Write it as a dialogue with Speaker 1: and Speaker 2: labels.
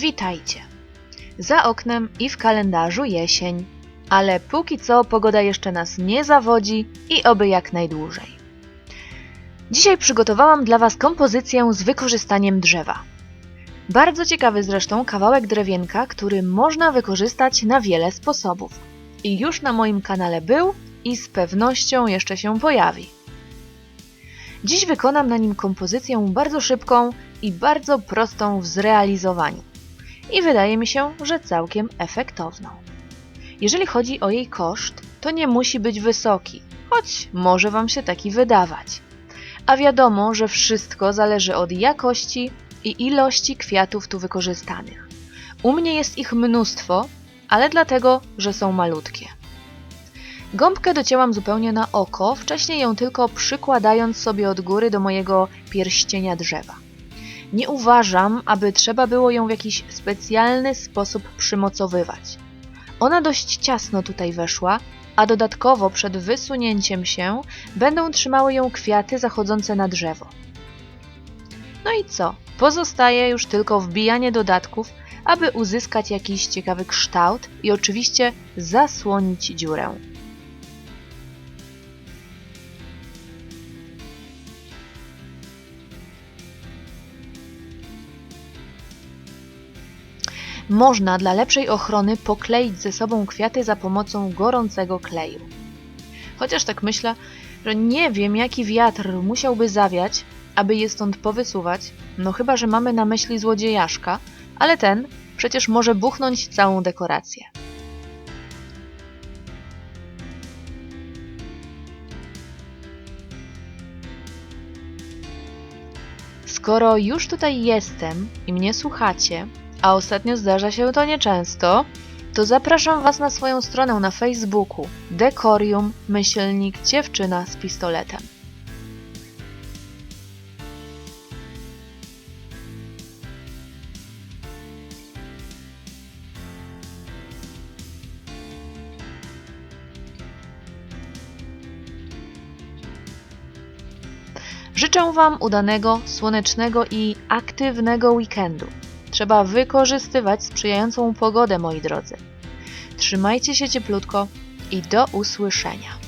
Speaker 1: Witajcie. Za oknem i w kalendarzu jesień, ale póki co pogoda jeszcze nas nie zawodzi i oby jak najdłużej. Dzisiaj przygotowałam dla Was kompozycję z wykorzystaniem drzewa. Bardzo ciekawy zresztą kawałek drewienka, który można wykorzystać na wiele sposobów. I już na moim kanale był i z pewnością jeszcze się pojawi. Dziś wykonam na nim kompozycję bardzo szybką i bardzo prostą w zrealizowaniu. I wydaje mi się, że całkiem efektowną. Jeżeli chodzi o jej koszt, to nie musi być wysoki, choć może Wam się taki wydawać. A wiadomo, że wszystko zależy od jakości i ilości kwiatów tu wykorzystanych. U mnie jest ich mnóstwo, ale dlatego, że są malutkie. Gąbkę docięłam zupełnie na oko, wcześniej ją tylko przykładając sobie od góry do mojego pierścienia drzewa. Nie uważam, aby trzeba było ją w jakiś specjalny sposób przymocowywać. Ona dość ciasno tutaj weszła, a dodatkowo przed wysunięciem się będą trzymały ją kwiaty zachodzące na drzewo. No i co? Pozostaje już tylko wbijanie dodatków, aby uzyskać jakiś ciekawy kształt i oczywiście zasłonić dziurę. Można dla lepszej ochrony pokleić ze sobą kwiaty za pomocą gorącego kleju. Chociaż tak myślę, że nie wiem jaki wiatr musiałby zawiać, aby je stąd powysuwać, no chyba, że mamy na myśli złodziejaszka, ale ten przecież może buchnąć całą dekorację. Skoro już tutaj jestem i mnie słuchacie, a ostatnio zdarza się to nieczęsto, to zapraszam Was na swoją stronę na Facebooku Dekorium Myślnik Dziewczyna z pistoletem. Życzę Wam udanego, słonecznego i aktywnego weekendu. Trzeba wykorzystywać sprzyjającą pogodę, moi drodzy. Trzymajcie się cieplutko i do usłyszenia.